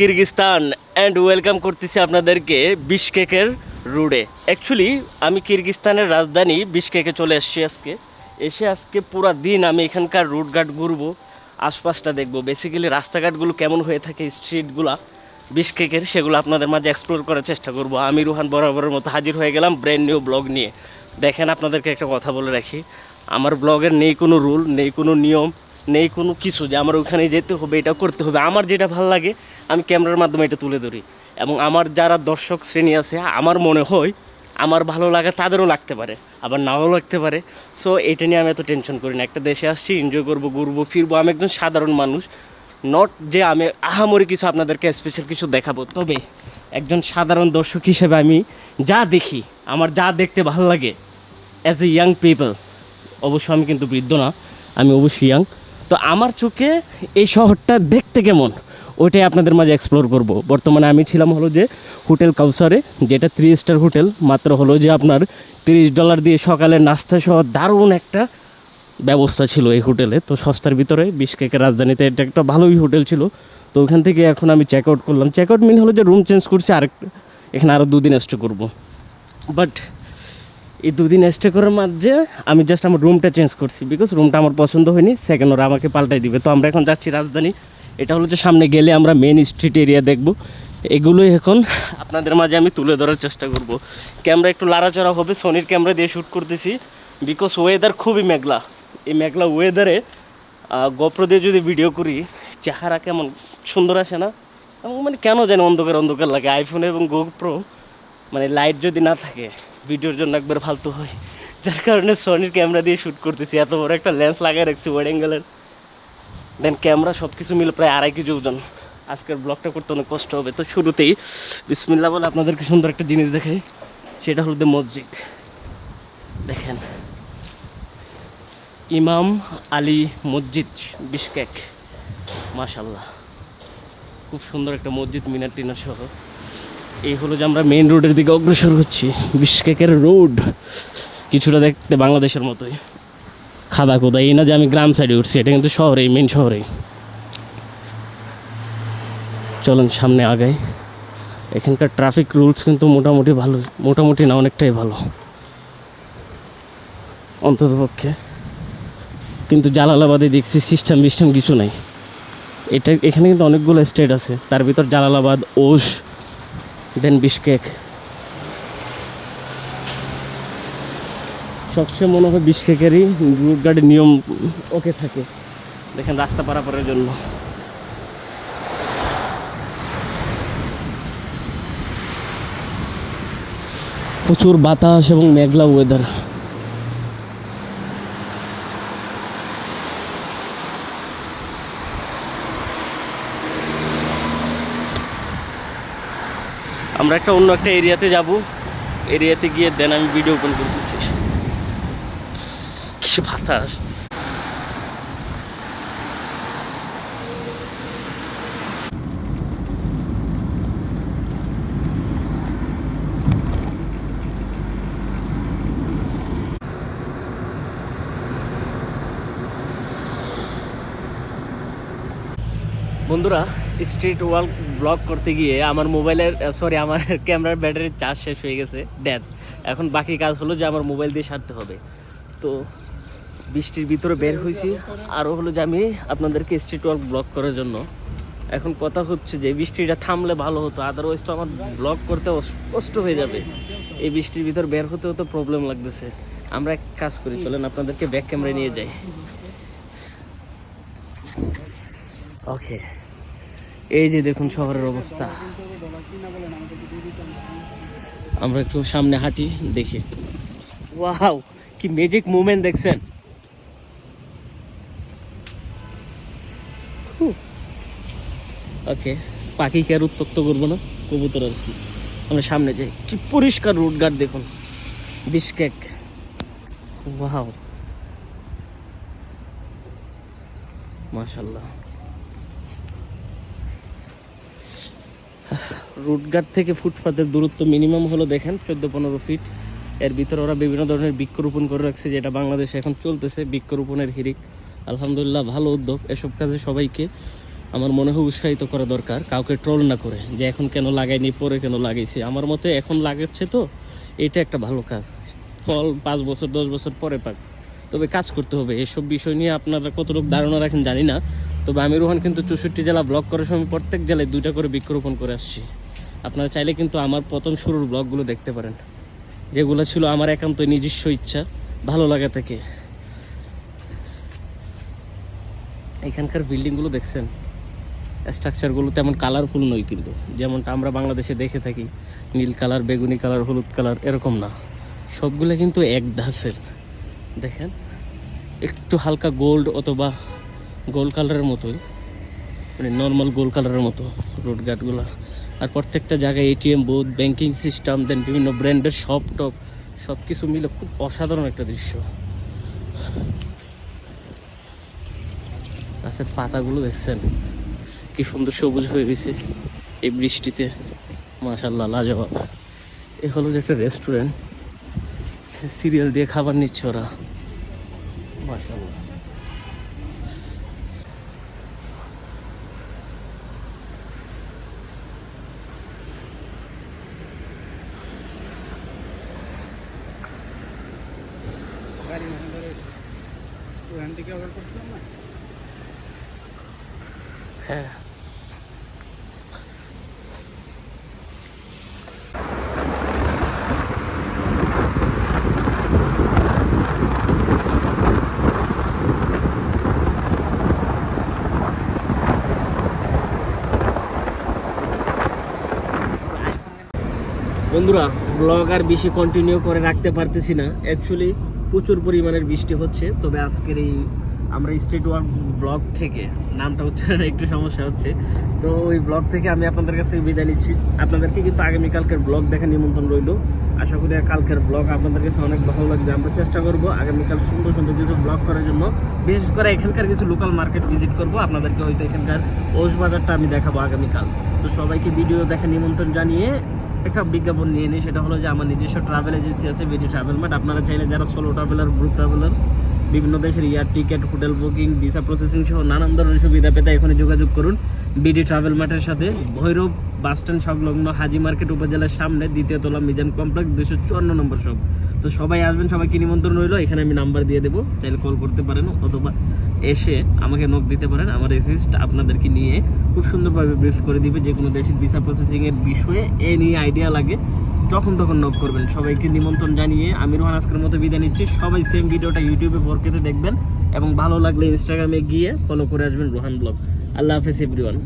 Kyrgyzstan and welcome করতেছি আপনাদেরকে বিশকেকের রোডে অ্যাকচুয়ালি আমি কিরগিস্তানের রাজধানী বিশকেকে চলে এসেছি আজকে। এসে আজকে পুরা দিন আমি এখানকার রুটঘাট ঘুরবো, আশপাশটা দেখব। বেসিক্যালি রাস্তাঘাটগুলো কেমন হয়ে থাকে স্ট্রিটগুলা বিশকেকের সেগুলো আপনাদের মাঝে এক্সপ্লোর করার চেষ্টা করব। আমি রুহান বরাবরের মতো হাজির হয়ে গেলাম ব্র্যান্ড নিউ ব্লগ নিয়ে। দেখেন আপনাদেরকে একটা কথা বলে রাখি। আমার ব্লগের নেই কোনো রুল নেই কোনো নিয়ম। নেই কোনো কিছু যে আমার ওখানে যেতে হবে, এটা করতে হবে। আমার যেটা ভালো লাগে, আমি ক্যামেরার মাধ্যমে এটা তুলে ধরি। এবং আমার যারা দর্শক শ্রেণি আছে, আমার মনে হয় আমার ভালো লাগা তাদেরও লাগতে পারে, আবার নাও লাগতে পারে। সো এটা নিয়ে আমি এত টেনশন করি না। একটা দেশে আসছি এনজয় করব, ঘুরবো, ফিরবো, আমি একজন সাধারণ মানুষ। নট যে আমি আহামরি কিছু আপনাদেরকে স্পেশাল কিছু দেখাবো, তবে একজন সাধারণ দর্শক হিসেবে আমি যা দেখি, আমার যা দেখতে ভালো লাগে অ্যাজ এ ইয়াং পিপল অবশ্য আমি কিন্তু বৃদ্ধ না, আমি অবশ্যই ইয়াং তো আমার চোখে এই শহরটা দেখতে কেমন? ওইটাই আপনাদের মাঝে এক্সপ্লোর করব। বর্তমানে আমি ছিলাম হলো যে হোটেল কাউসারে, যেটা থ্রি স্টার হোটেল, মাত্র হলো যে আপনার তিরিশ ডলার দিয়ে সকালে নাস্তা সহ দারুণ একটা ব্যবস্থা ছিল এই হোটেলে। তো সস্তার ভিতরে বিশকেকের রাজধানীতে এটা একটা ভালোই হোটেল ছিল। তো ওখান থেকে এখন আমি চেক আউট করলাম। চেক আউট মিন হলো যে রুম চেঞ্জ করছি আরেকটা এখানে আরও দুদিন স্টে করব। বাট এই দুদিন স্টে করার মাঝে আমি জাস্ট আমার রুমটা চেঞ্জ করছি বিকজ রুমটা আমার পছন্দ হয়নি। সেকেন্ড ওরা আমাকে পাল্টাই দিবে। তো আমরা এখন যাচ্ছি রাজধানী। এটা হলো যে সামনে গেলে আমরা মেন স্ট্রিট এরিয়া দেখব। এগুলোই এখন আপনাদের মাঝে আমি তুলে ধরার চেষ্টা করব। ক্যামেরা একটু লাড়াচড়া হবে। সোনির ক্যামেরা দিয়ে শ্যুট করতেছি। বিকজ ওয়েদার খুবই মেঘলা। এই মেঘলা ওয়েদারে গোপ্র দিয়ে যদি ভিডিও করি, চেহারা কেমন সুন্দর আসে না? এবং মানে কেন জানি অন্ধকার অন্ধকার লাগে। আইফোন এবং গোপ্রো মানে লাইট যদি না থাকে ভিডিওর জন্য একবার ফালতু হয় যার কারণে সনির ক্যামেরা দিয়ে শ্যুট করতেছি। এত বড় একটা লেন্স লাগিয়ে রাখছি ওয়াইড অ্যাঙ্গেলের দেন ক্যামেরা সব কিছু মিলে প্রায় আড়াই কেজি ওজন। আজকের ব্লগটা করতে অনেক কষ্ট হবে। তো শুরুতেই বিসমিল্লা বলে আপনাদেরকে সুন্দর একটা জিনিস দেখাই। সেটা হলো মসজিদ। দেখেন। ইমাম আলী মসজিদ বিশকেক। মাশাল্লাহ খুব সুন্দর একটা মসজিদ মিনার টিনার সহ। এই হলো যে আমরা মেন রোডের দিকে অগ্রসর হচ্ছি বিশকেকের রোড কিছুটা দেখতে বাংলাদেশের মতোই। খাদা কোদা এই না যে আমি গ্রাম সাইডে উঠছি, এটা কিন্তু শহরেই মেন শহরেই। চলুন সামনে আগাই। এখানকার ট্রাফিক রুলস কিন্তু মোটামুটি ভালো, মোটামুটি না অনেকটাই ভালো। অন্ততপক্ষে কিন্তু জালালাবাদে দেখছি সিস্টেম বিস্টেম কিছু নাই। এটা, এখানে কিন্তু অনেকগুলো স্টেট আছে। তার ভিতর জালালাবাদ ওশ দেন বিশকেক সবচেয়ে মনে হয় বিশকেকেরই রুট গার্ডের নিয়ম ওকে থাকে। দেখেন রাস্তা পারাপারের জন্য। প্রচুর বাতাস এবং মেঘলা ওয়েদার আমরা একটা অন্য একটা এরিয়াতে যাব। এরিয়াতে গিয়ে দেন আমি ভিডিও ওপেন করতেছি। কি বাতাস। বন্ধুরা স্ট্রিট ওয়াল ব্লগ করতে গিয়ে আমার মোবাইলের সরি আমার ক্যামেরার ব্যাটারির চার্জ শেষ হয়ে গেছে ড্যাড এখন বাকি কাজ হলো যে আমার মোবাইল দিয়ে সারতে হবে। তো বৃষ্টির ভিতরে বের হয়েছি আরও হলো যে আমি আপনাদেরকে স্ট্রিট ওয়াল ব্লগ করার জন্য। এখন কথা হচ্ছে যে বৃষ্টিটা থামলে ভালো হতো আদারওয়াইজ তো আমার ব্লগ করতে অস- কষ্ট হয়ে যাবে। এই বৃষ্টির ভিতর বের হতেও তো প্রবলেম লাগতেছে। আমরা এক কাজ করি, চলেন আপনাদেরকে ব্যাক ক্যামেরা নিয়ে যাই। ওকে এই যে দেখুন শহরের অবস্থা। আমরা একটু সামনে হাঁটি, দেখি। ওয়াও, কি ম্যাজিক মুভমেন্ট দেখছেন। ওকে পাখিকে আর উত্তপ্ত করব না? কবুতর আর কি। আমরা সামনে যাই। কি পরিষ্কার রুট গার্ড দেখুন। বিশকেক ওয়াও মাশাল্লাহ। রুটঘাট থেকে ফুটপাতের দূরত্ব মিনিমাম হলো দেখেন, চোদ্দ পনেরো ফিট। এর ভিতরে ওরা বিভিন্ন ধরনের বৃক্ষরোপণ করে রাখছে, যেটা বাংলাদেশে এখন চলতেছে বৃক্ষরোপণের হিরিক। আলহামদুলিল্লাহ, ভালো উদ্যোগ এসব কাজে সবাইকে আমার মনে হয় উৎসাহিত করা দরকার, কাউকে ট্রোল না করে, যে এখন কেন লাগাইনি, পরে কেন লাগাইছি। আমার মতে এখন লাগাচ্ছে তো, এটা একটা ভালো কাজ। ফল পাঁচ বছর, দশ বছর পরে পাক, তবে কাজ করতে হবে। এসব বিষয় নিয়ে আপনারা কতটুকু ধারণা রাখেন জানি না তবে আমি রোহান কিন্তু চৌষট্টি জেলা ব্লগ করার সময় প্রত্যেক জেলায় দুইটা করে বৃক্ষরোপণ করে আসছি। আপনারা চাইলে কিন্তু আমার প্রথম শুরুর ব্লগগুলো দেখতে পারেন, যেগুলো ছিল আমার একান্ত নিজস্ব ইচ্ছা, ভালো লাগা থেকে। এখানকার বিল্ডিংগুলো দেখছেন, স্ট্রাকচারগুলো তেমন কালারফুল নয় কিন্তু, যেমনটা আমরা বাংলাদেশে দেখে থাকি, নীল কালার, বেগুনি কালার, হলুদ কালার, এরকম না। সবগুলো কিন্তু এক ধাঁচের। দেখেন, একটু হালকা গোল্ড অথবা গোল্ড কালারের মতোই মানে নর্মাল গোল কালারের মতো রোড গার্ডগুলো আর প্রত্যেকটা জায়গায় ATM booth banking system then বিভিন্ন ব্র্যান্ডের শপ টপ সব কিছু মিলে খুব অসাধারণ একটা দৃশ্য। গাছের পাতাগুলো দেখছেন, কি সুন্দর সবুজ হয়ে গেছে এই বৃষ্টিতে। মাশাল্লাহ লাজবাব। এ হলো যে একটা রেস্টুরেন্ট সিরিয়াল দিয়ে খাবার নিচ্ছে ওরা। মাশাল্লাহ থেকে অর্ডার করছিলাম না? হ্যাঁ। বন্ধুরা ব্লগ আর বেশি কন্টিনিউ করে রাখতে পারতেছি না। অ্যাকচুয়ালি প্রচুর পরিমাণের বৃষ্টি হচ্ছে। তবে আজকের এই আমরা স্টেট ওয়ান ব্লগ থেকে, নামটা না, একটু সমস্যা হচ্ছে। তো ওই ব্লগ থেকে আমি আপনাদের কাছ থেকে বিদায় নিচ্ছি। আপনাদেরকে কিন্তু আগামীকালকের ব্লগ দেখা নিমন্ত্রণ রইল। আশা করি কালকের ব্লগ আপনাদের কাছে অনেক ভালো লাগবে। আমরা চেষ্টা করব আগামীকাল সুন্দর সুন্দর কিছু ব্লগ করার জন্য। বিশেষ করে এখানকার কিছু লোকাল মার্কেট ভিজিট করব। আপনাদেরকে হয়তো এখানকার ওষ বাজারটা আমি দেখাবো আগামীকাল। তো সবাইকে ভিডিও দেখা নিমন্ত্রণ জানিয়ে একটা বিজ্ঞাপন নিয়ে নিই, সেটা হলো যে আমার নিজস্ব ট্রাভেল এজেন্সি আছে বিডি ট্রাভেল মার্ট আপনারা চাইলে যারা সোলো ট্রাভেলার গ্রুপ ট্রাভেলার বিভিন্ন দেশের air ticket hotel booking visa processing সহ নানান ধরনের সুবিধা পেতে এখানে যোগাযোগ করুন বিডি ট্রাভেল মার্টের সাথে। ভৈরব বাস স্ট্যান্ড সংলগ্ন হাজি মার্কেট উপজেলার সামনে দ্বিতীয় তলা মিজান কমপ্লেক্স দুশো চুয়ান্ন নম্বর সব তো সবাই আসবেন, সবাইকে নিমন্ত্রণ রইল, এখানে আমি নাম্বার দিয়ে দেবো, চাইলে কল করতে পারেন অথবা এসে আমাকে নক দিতে পারেন। আমার এসিস্ট আপনাদেরকে নিয়ে খুব সুন্দরভাবে ব্রিফ করে দিবে। যে কোনো দেশের ভিসা প্রসেসিংয়ের বিষয়ে এ নিয়ে আইডিয়া লাগে যখন তখন নক করবেন। সবাইকে নিমন্ত্রণ জানিয়ে আমি রোহান আজকের মতো বিদায় নিচ্ছি। সবাই সেম ভিডিওটা ইউটিউবে বরকেতে দেখবেন এবং ভালো লাগলে ইনস্টাগ্রামে গিয়ে ফলো করে আসবেন রোহান ব্লগ। আল্লাহ হাফেজ এভরিওয়ান